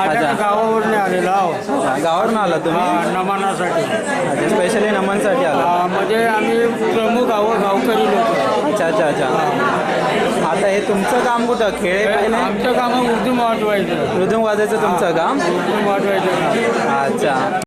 अच्छा गावावरून आलेलो आहो अच्छा गावावरून आला तुम्ही? हा, नमनासाठी. अच्छा स्पेशली नमनसाठी आला. हा, म्हणजे आम्ही प्रमुख आहो गावकरी लोक. अच्छा अच्छा अच्छा. आता हे तुमचं काम कुठं? खेळे पहिले आमचं काम उर्दू वाजवायचं. मृदुंग वाजायचं तुमचं काम? उर्दू वाजवायचं. काम अच्छा.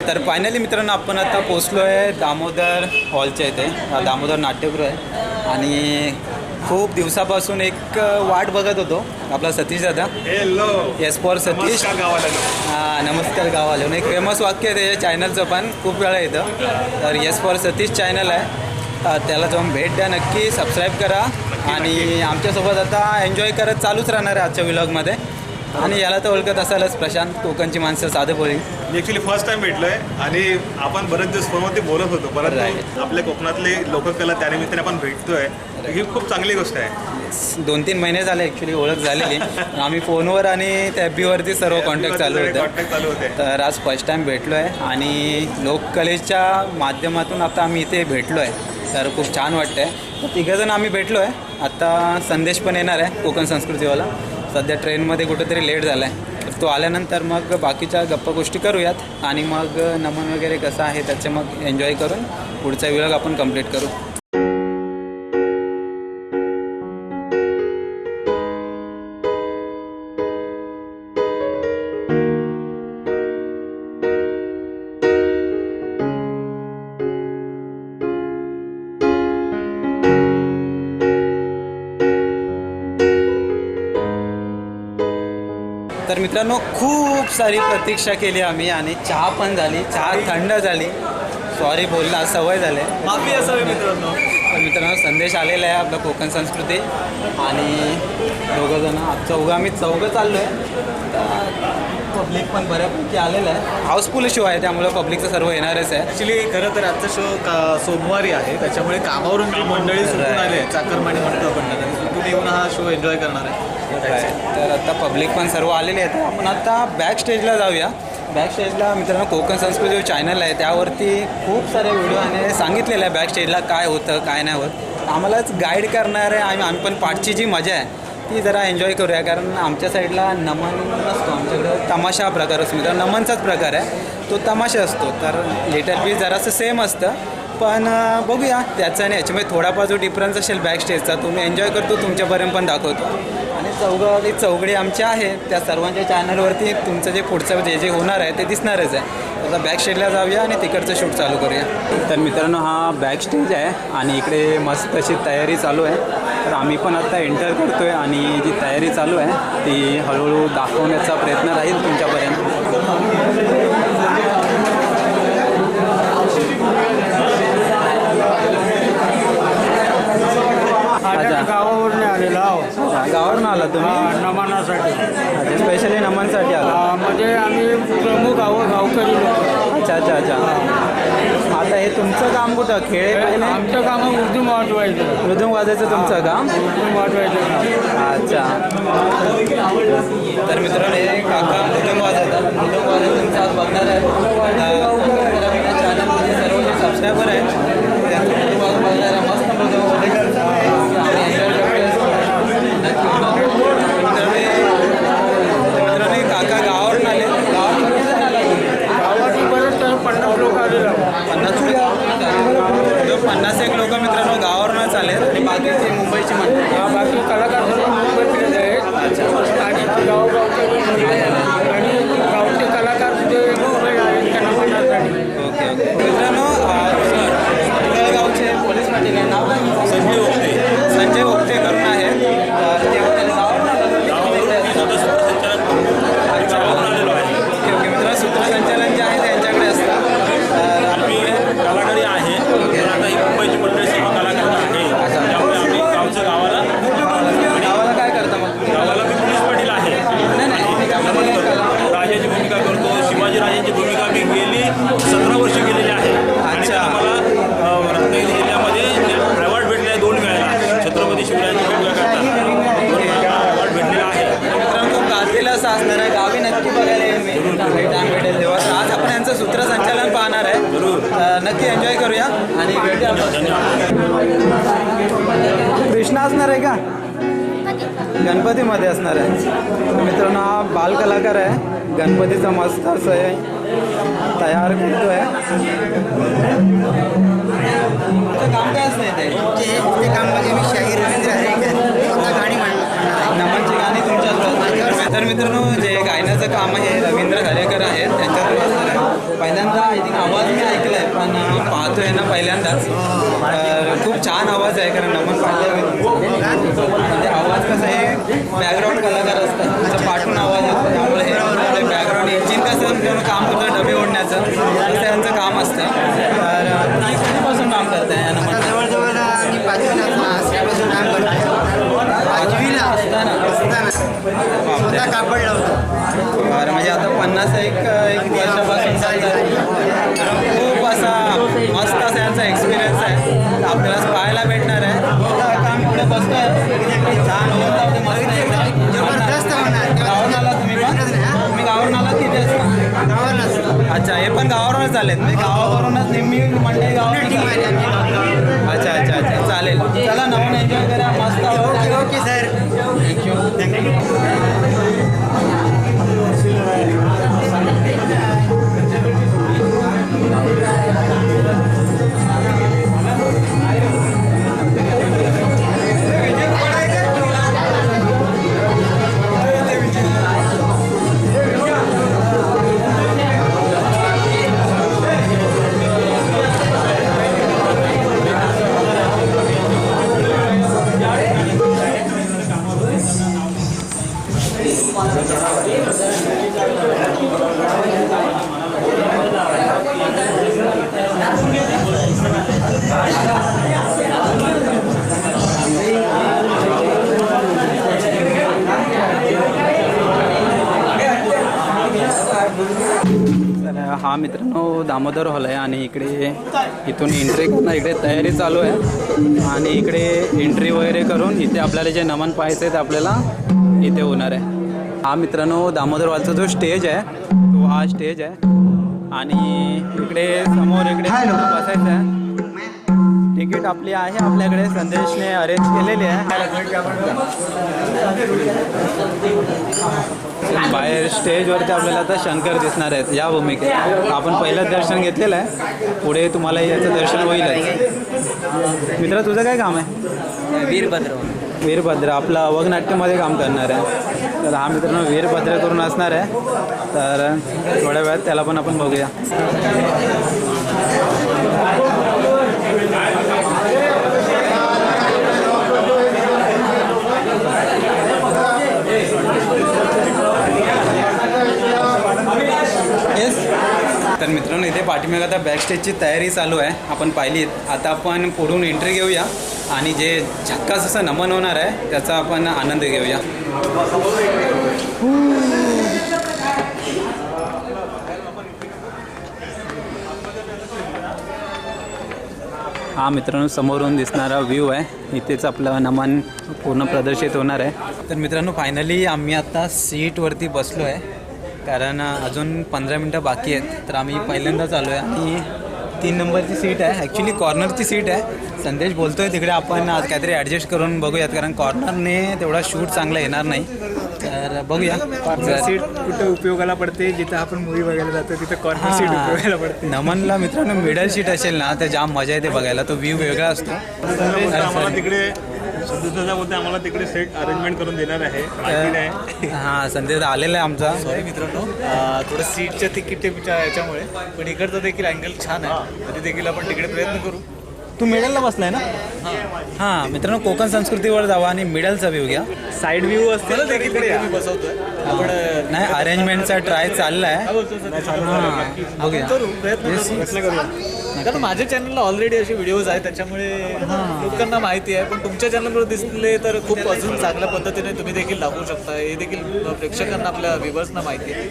तर फायनली मित्रांनो आपण आता पोचलो आहे दामोदर हॉलच्या इथे. हा दामोदर नाट्यगृह आहे. आणि खूप दिवसापासून एक वाट बघत होतो. आपला सतीश दादा. Hello yes for Satish. हा नमस्कार गावाला. एक फेमस वाक्य आहे त्याच्या चॅनलचं पण. खूप वेळा येतं. तर येस फॉर सतीश चॅनल आहे. त्याला जाऊन भेट द्या नक्की. सबस्क्राईब करा. आणि आमच्यासोबत आता एन्जॉय करत चालूच राहणार आहे आजच्या व्लॉगमध्ये आणि याला तर ओळखत असालच. प्रशांत कोकणची माणसं साधं बोली. मी ॲक्च्युली फर्स्ट टाइम भेटलोय आणि आपण बरेच दिवस फोनवरती बोलत होतो परंतु Right. आपल्या कोकणातले लोककला त्यानिमित्ताने आपण भेटतोय. ही खूप चांगली गोष्ट आहे. दोन तीन महिने झाले ॲक्च्युली ओळख झालेली. आम्ही फोनवर आणि त्या ॲपीवरती सर्व कॉन्टॅक्ट चालू होतं कॉन्टॅक्ट चालू होते. तर आज फर्स्ट टाईम भेटलो आहे आणि लोककलेच्या माध्यमातून आता आम्ही इथे भेटलो आहे तर खूप छान वाटतं आहे तर तिघंजण आम्ही भेटलो आहे आता संदेश पण येणार आहे कोकण संस्कृतीवाला. सध्या ट्रेनमध्ये कुठेतरी लेट झाला आहे तर तो आल्यानंतर मग बाकीच्या गप्पा गोष्टी करूयात. आणि मग नमन वगैरे कसं आहे त्याचे मग एन्जॉय करून पुढचा विभाग आपण कंप्लीट करू. मित्रांनो खूप सारी प्रतीक्षा केली आम्ही आणि चहा पण झाली. चहा थंड झाली. सॉरी बोलला सवय झाले. माफी असावी मित्रांनो. तर मित्रांनो संदेश आलेला आहे आपलं कोकण संस्कृती. आणि दोघं जण आज चौघं आम्ही चौघं चाललो आहे पब्लिक पण बऱ्यापैकी आलेलं आहे. हाऊसफुल शो आहे त्यामुळे पब्लिकचं सर्व येणारच आहे. ॲक्च्युली खरं तर आजचा शो का सोमवारी आहे. त्याच्यामुळे कामावरून जी मंडळी सुटून आले चाकरमानी म्हणतो आपण येऊन हा शो एन्जॉय करणार आहे. तर आता पब्लिक पण सर्व आलेले आहेत. आपण आता बॅक स्टेजला जाऊया. बॅक स्टेजला मित्रांनो कोकण संस्कृती जो चॅनल आहे त्यावरती खूप सारे व्हिडिओ आणि सांगितलेलं आहे बॅक स्टेजला काय होतं काय नाही होत. आम्हालाच गाईड करणार आहे आम्ही आम्ही पण पाठची जी मजा आहे ती जरा एन्जॉय करूया. कारण आमच्या साईडला नमन नसतो. आमच्याकडं तमाशा प्रकार असतो. मित्रांनो नमनचाच प्रकार आहे. तो तमाशा असतो. तर लेटर बी जरासं सेम असतं. पण बघूया. त्याचा आणि याच्यामध्ये थोडाफार जो डिफरन्स असेल बॅक स्टेजचा तो मी एन्जॉय करतो. तुमच्यापर्यंत पण दाखवतो. आणि चौघावाली चौघडी आमच्या आहेत त्या सर्वांच्या चॅनलवरती तुमचं जे पुढचं जे जे होणार आहे ते दिसणारच आहे. आता बॅक स्टेजला जाऊया आणि तिकडचं शूट चालू करूया. तर मित्रांनो हा बॅक स्टेज आहे आणि इकडे मस्त अशी तयारी चालू आहे. तर आम्ही पण आता एंटर करतो आहे आणि जी तयारी चालू आहे ती हळूहळू दाखवण्याचा प्रयत्न राहील तुमच्यापर्यंत. आता गावावरून आला तुम्ही? हा, नमनासाठी. अच्छा स्पेशली नमनसाठी आला. म्हणजे आम्ही प्रमुख आहो गावकरी लोक. अच्छा अच्छा अच्छा. आता हे तुमचं काम कुठं खेळे पहिले? आमचं काम उर्दू वाजवायचं. मृदुंग वाजायचं तुमचं काम? उर्दू वाजवायचं काम. अच्छा. तर मित्रांनो हे काका मृदुंग वाजवतात. मृदुंग वाजवत तुमचं आज बघणार आहे. चॅनलमध्ये सर्व जे सबस्क्रायबर आहेत त्यांचं मृदुंग वाजवून बघणार आहे. मस्त मृदुंग वाजवतात. आणि नक्की मित्रांनो हे- मित्रांनो हे काका गावावरून आले गावावरून किती जण आले तुम्ही? गावाची बरेच तर पन्नास लोक आलेलो आहो. पन्नास जो पन्नास एक लोक मित्रांनो गावावरूनच आले आणि बाकीचे मुंबईची म्हणतात हा, बाकी कलाकार सर्व मुंबईतलेच आहेत आणि गावगावचे आणि गावचे कलाकार जे मुंबई आहेत त्यांना म्हणण्यासाठी ओके ओके मित्रांनो अं, गावचे पोलीस पाटील आहे नाव काय? संजय ओक्ते संजय ओक्ते करून आहे तर ते आपल्याला गावावरून आले. ओके ओके मित्रांनो सूत्रसंचालन जे आहे त्यांच्याकडे असतं तर आपण मी कलाकारी आहे पण आता ही मुंबईची मंडळी सर्व कलाकार आहे त्यामुळे आम्ही गावचं गावाला गावाला काय करता मग गावाला मी पोलीस पाटील आहे नाही नाही गावाला काय करता? राजाची भूमिका करतो शिवाजी राजांची भूमिका मी गेली सतरा वर्ष केलेली आहे आणि अच्छा. त्याला मला अ, रत्नागिरी जिल्ह्यामध्ये अवॉर्ड भेटले आहे दोन वेळेला भूमिका करताना अवॉर्ड भेटलेला आहे मित्रांनो गाजलेलं असं असणार आहे गावी नक्की बघायला येईल मी टाइम भेटेल तेव्हा आज आपण यांचं सूत्रसंचालन पाहणार आहे नक्की एन्जॉय करूया आणि भेटूया कृष्णा असणार आहे का गणपतीमध्ये असणार आहे मित्रांनो हा बाल कलाकार आहे गणपतीचा मस्त असं तयार करतो आहे अच्छा हे पण गावावरूनच आलेत म्हणजे गावावरूनच नेहमी मंडळी गावावर. अच्छा अच्छा अच्छा. चालेल. चला नवीन एन्जॉय करा. मस्त. Okay okay sir. थँक्यू तर हा मित्रांनो दामोदर हॉल आहे आणि इकडे इथून एंट्री करणं इकडे तयारी चालू आहे. आणि इकडे एंट्री वगैरे करून इथे आपल्याला जे नमन पाहायचं आहे ते आपल्याला इथे होणार आहे. हा मित्रांनो दामोदर हॉलचा जो स्टेज आहे तो हा स्टेज आहे. आणि इकडे समोर इकडे बसायचं आहे. तिकीट आपली आहे आपल्याकडे संदेशने अरेंज केलेली आहे. बाहेर स्टेजवरती आपल्याला आता शंकर दिसणार आहेत. या भूमिकेत. आपण पहिलं दर्शन घेतलेलं आहे. पुढे तुम्हाला याचं दर्शन होईलच. मित्र तुझं काय काम आहे? वीरभद्र. वीरभद्र. आपलं अवघनाट्यमध्ये काम करणार आहे. तर हा मित्रांनो वीरभद्र करून असणार आहे. तर थोड्या वेळात त्याला पण आपण बघूया येस तर मित्रांनो इथे पाठीमागे आता बॅकस्टेजची तयारी चालू आहे. आपण पाहिली आता आपण पुढून एंट्री घेऊया आणि जे झक्कास असं नमन होणार आहे त्याचा आपण आनंद घेऊया. हा मित्रांनो समोरून दिसणारा व्ह्यू आहे. इथेच आपलं नमन पूर्ण प्रदर्शित होणार आहे. तर मित्रांनो फायनली आम्ही आता सीटवरती बसलो आहे कारण अजून पंधरा मिनटं बाकी आहेत. तर आम्ही पहिल्यांदाच आलो आहे आणि तीन नंबरची सीट आहे. ॲक्च्युली कॉर्नरची सीट आहे. संदेश बोलतोय तिकडे आपण. आज काहीतरी ॲडजस्ट करून बघूयात. कारण कॉर्नरने तेवढा शूट चांगला येणार नाही. तर बघूया. सीट कुठं उपयोगाला पडते? जिथं आपण मूवी बघायला जातो तिथं कॉर्नर सीट उपयोगाला पडते. नमनला मित्रांनो मिडल सीट असेल ना तर जाम मजा येते बघायला. तो व्ह्यू वेगळा असतो. आम्हाला तिकडे सदस्याच्या मध्ये आम्हाला तिकडे सेट अरेंजमेंट करून देणार आहे. माहिती नाही. हां संदेश आलेला आहे आमचा. सॉरी मित्रांनो अं, थोडं सीटच्या तिकीटच्या याच्यामुळे पण इकडचं देखील अँगल छान आहे. तरी देखील आपण तिकडे प्रयत्न करू. तू मिडलला बसलाय ना? हां. मित्रांनो कोकण संस्कृतीवर जावा आणि मिडलचा व्ह्यू घ्या. साईड व्ह्यू असते मला देखील तिकडे. मी बसवतोय. आपण नाही अरेंजमेंटचा ट्राय चाललाय? हां बघूया. करू प्रयत्न करूया. कारण माझ्या चॅनलला ऑलरेडी असे व्हिडिओज आहेत त्याच्यामुळे लोकांना माहिती आहे. पण तुमच्या चॅनलवर दिसले तर खूप अजून चांगल्या पद्धतीने तुम्ही देखील दाखवू शकता. हे देखील प्रेक्षकांना आपल्या व्ह्युअर्सना माहिती आहे.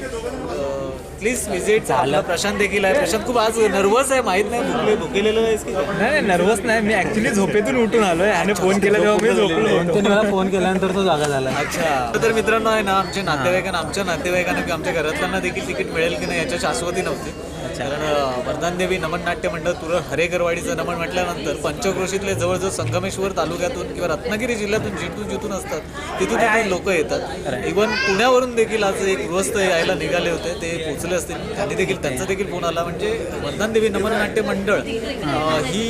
प्लीज विजिट आपला प्रशांत देखील आहे. प्रशांत खूप आज नर्वस आहे. माहीत नाही भुकले भुकेलेलं आहेस की? नाही नाही नर्वस नाही. मी ऍक्च्युली झोपेतून उठून आलोय. आणि फोन केला तेव्हा मी झोपलो. त्याने मला फोन केल्यानंतर तो जागा झाला. अच्छा. तर मित्रांनो आहे ना आमच्या नातेवाईकांना आमच्या नातेवाईकांना किंवा आमच्या घरातल्यांना देखील तिकीट मिळेल की नाही याच्या शाश्वती नव्हती. कारण अं, वरदान देवी नमन नाट्य मंडळ तुरळ हरेकरवाडीचं नमन म्हटल्यानंतर पंचक्रोशीतले जवळजवळ संगमेश्वर तालुक्यातून किंवा रत्नागिरी जिल्ह्यातून जिथून जिथून असतात तिथून तिथून लोक येतात. इवन पुण्यावरून देखील आज एक गृहस्थ यायला निघाले होते ते पोचले असतील. त्यांनी देखील त्यांचा देखील फोन आला. म्हणजे वरदान देवी नमन नाट्य मंडळ ही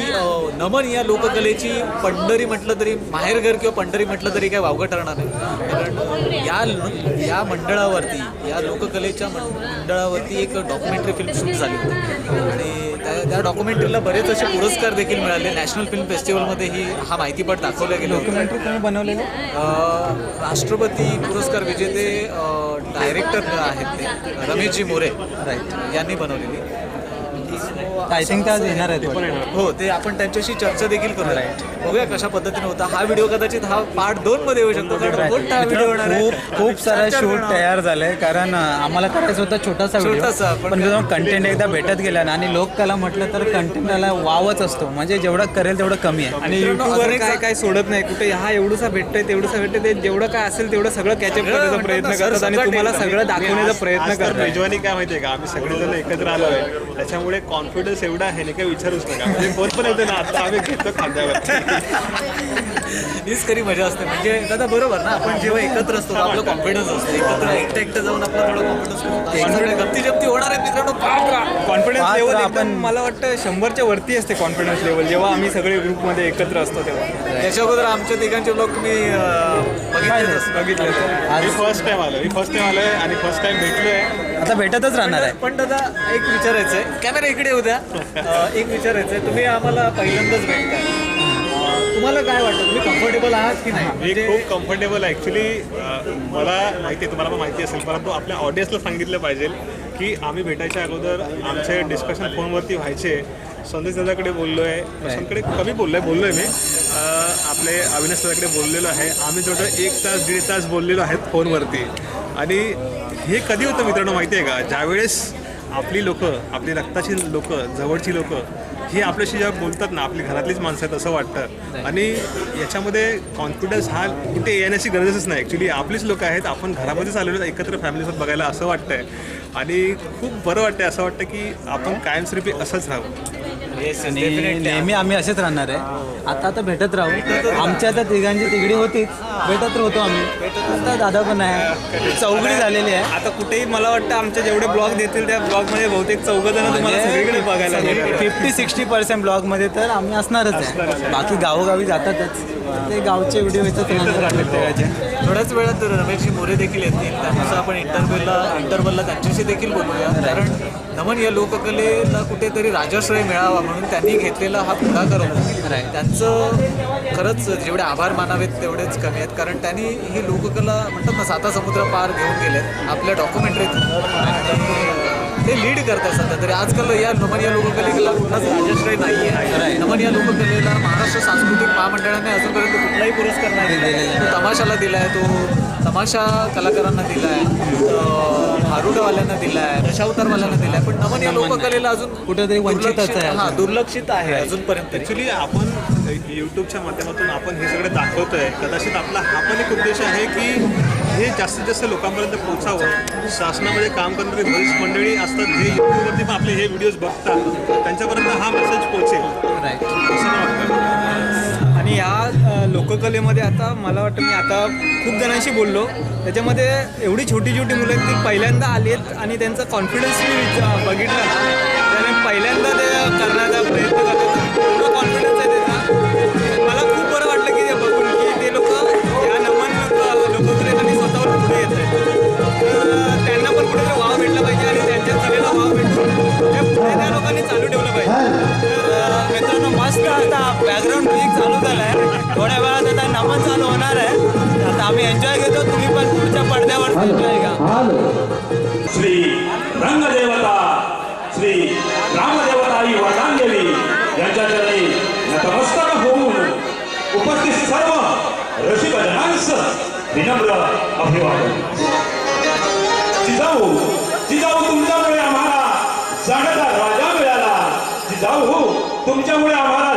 नमन या लोककलेची पंढरी म्हटलं तरी माहेरघर किंवा पंढरी म्हटलं तरी काय वावगं ठरणार नाही. कारण या या मंडळावरती या लोककलेच्या मंड- मंडळावरती एक डॉक्युमेंटरी फिल्म शूट झाली. होती आणि त्या त्या डॉक्युमेंटरीला बरेच असे पुरस्कार देखील मिळाले. नॅशनल फिल्म फेस्टिवलमध्ये ही हा माहितीपट दाखवला गेला डॉक्युमेंटरी कोणी बनवलेली? अ, राष्ट्रपती पुरस्कार विजेते डायरेक्टर आहेत ते. रमेशजी मोरे राईट यांनी बनवलेली. आय थिंक ते आज येणार आहेत. हो ते आपण त्यांच्याशी चर्चा देखील करू बघूया कशा पद्धतीने होता. हा व्हिडिओ कदाचित हा पार्ट दोन मध्ये येऊ शकतो. कारण मोठा व्हिडिओ होणार आहे. खूप सारा शूट जण तयार झालंय. कारण आम्हाला करायचं होता छोटासा पण- कंटेंट एकदा भेटत गेला ना आणि लोककला म्हटलं तर कंटेंटला वावच असतो. म्हणजे जेवढं करेल तेवढं कमी आहे. आणि युट्यूबवर काय काय सोडत नाही. कुठे हा एवढूसा भेटतोय तेवढंसा भेटतंय ते जेवढं काय असेल तेवढं सगळं कॅचअप करण्याचा म्हणतात प्रयत्न करतात आणि सगळं तुम्हाला. सगळं दाखवण्याचा प्रयत्न करतात. काय माहितीये का? आम्ही सगळेजण एकत्र आलो आहे त्याच्यामुळे कॉन्फिडन्स एवढा आहे नाही काय विचारूच नका. म्हणजे फोन पण होते ना आता आम्ही घेतो खांद्यावर हीच खरी मजा असते. म्हणजे दादा बरोबर ना? आपण जेव्हा एकत्र असतो आपलं कॉन्फिडन्स असतो. एकत्र एकटं एकटं जाऊन आपला थोडं कॉन्फिडन्स गमती जमती होणार आहेत मित्रांनो. कॉन्फिडन्स लेवल आपण- मला वाटतं शंभरच्या वरती असते कॉन्फिडन्स लेवल जेव्हा आम्ही सगळे ग्रुपमध्ये एकत्र असतो तेव्हा. याच्या अगोदर आमच्या तिघांचे ब्लॉग तुम्ही अं, बघितलेच असतील. बघितलं मी फर्स्ट टाइम आलो मी फर्स्ट टाइम आलोय आणि फर्स्ट टाइम भेटलोय. आता भेटतच राहणार आहे. पण दादा एक विचारायचं आहे कॅमेरा इकडे उद्या एक विचारायचं आहे तुम्ही आम्हाला पहिल्यांदाच भेटताय. तुम्हाला काय वाटतं? तुम्ही कम्फर्टेबल आहात की नाही? मी म्हणजे खूप कम्फर्टेबल आहे. ॲक्च्युली मला माहिती आहे तुम्हाला पण माहिती असेल परंतु आपल्या ऑडियन्सला सांगितलं पाहिजे की आम्ही भेटायच्या अगोदर आमचे डिस्कशन फोनवरती व्हायचे. संदेश दादाकडे बोललो आहे प्रशांतकडे कमी बोललो आहे बोललो आहे मी आपले अविनाश दादाकडे बोललेलो आहे. आम्ही जवळ एक तास दीड तास बोललेलो आहेत फोनवरती आणि हे कधी होतं मित्रांनो माहिती आहे का? ज्यावेळेस आपली लोकं आपली रक्ताची लोकं जवळची लोकं ही आपल्याशी जेव्हा बोलतात ना आपली घरातलीच माणसं आहेत असं वाटतं. आणि याच्यामध्ये कॉन्फिडन्स हा कुठे येण्याची गरजच नाही. ॲक्च्युली आपलीच लोकं आहेत आपण घरामध्येच आलेलो आहोत, एकत्र फॅमिलीसोबत बघायला असं वाटतंय. आणि खूप बरं वाटतंय असं वाटतं की आपण कायमस्वरूपी असंच राहू. नेहमी आम्ही असेच राहणार आहे. आता आता भेटत राहू. आमच्या आता तिघांची तिघडी होतीच. भेटत राहतो आम्ही. आता दादा पण आहे. चौघडी झालेली आहे. आता कुठेही मला वाटतं आमचे जेवढे ब्लॉग देतील त्या ब्लॉगमध्ये बहुतेक चौघ जण तुम्हाला सगळीकडे बघायला फिफ्टी सिक्स्टी पर्सेंट ब्लॉगमध्ये तर आम्ही असणारच आहे. बाकी गावोगावी जातातच. ते गावचे व्हिडिओ येतात थोड्याच वेळात तर रमेशजी मोरे देखील येतील. त्यानुसार आपण इंटरव्ह्यूला इंटरव्हलला त्यांच्याशी देखील बोलूया. कारण नमन या लोककलेला कुठेतरी राजाश्रय मिळावा म्हणून त्यांनी घेतलेला हा पुढाकार होता. त्यांचं खरंच जेवढे आभार मानावेत तेवढेच कमी आहेत. कारण त्यांनी ही लोककला म्हणतात ना साता समुद्र पार घेऊन गेलेत आपल्या डॉक्युमेंटरीत ते लीड करतात सध्या तरी. आजकाल या नमन या लोककलेला कुठलाच राजाश्रय नाही आहे नमन या लोककलेला महाराष्ट्र सांस्कृतिक महामंडळाने अजूनपर्यंत कुठलाही पुरस्कार नाही दिला तो तमाशाला दिलाय तो तमाशा कलाकारांना दिलाय अं, भारुडवाल्यांना दिलाय दशावतारवाल्यांना दिलाय. पण नमन. या लोककलेला अजून कुठेतरी वंचितच आहे हा दुर्लक्षित आहे अजूनपर्यंत. ॲक्च्युली आपण यूट्यूबच्या माध्यमातून आपण हे सगळं दाखवतोय. कदाचित आपला हा पण एक उद्देश आहे की हे जास्तीत जास्त लोकांपर्यंत पोहोचावं. शासनामध्ये काम करणारी बरीच मंडळी असतात जे यूट्यूबवरती पण आपले हे व्हिडिओज बघतात. त्यांच्यापर्यंत हा मेसेज पोहोचेल. राईट असं मला वाटतं. आणि या लोककलेमध्ये आता मला वाटतं मी आता खूप जणांशी बोललो. त्याच्यामध्ये एवढी छोटी छोटी मुलं आहेत ती पहिल्यांदा आली आहेत आणि त्यांचा कॉन्फिडन्स मी बघितला त्याने पहिल्यांदा ते करण्याचा प्रयत्न करतात. एवढं कॉन्फिडन्स त्यांना पण कुठेतरी वाव भेटला पाहिजे आणि त्यांच्या कलेला वाव भेटतो. ते पुढे त्या लोकांनी चालू ठेवलं पाहिजे. तर मित्रांनो मस्त आता बॅकग्राऊंड म्युझिक चालू झालं आहे थोड्या वेळात आता नमन चालू होणार आहे. आता आम्ही एन्जॉय घेतो तुम्ही पण पुढच्या पडद्यावर एन्जॉय घ्या. श्री रंगदेवता श्री रामदेवता आई वरदानदेवी यांच्या चरणी नतमस्तक होऊन उपस्थित सर्व रसिकजनांस विनम्र अभिवादन. तुमच्यामुळे आम्हाला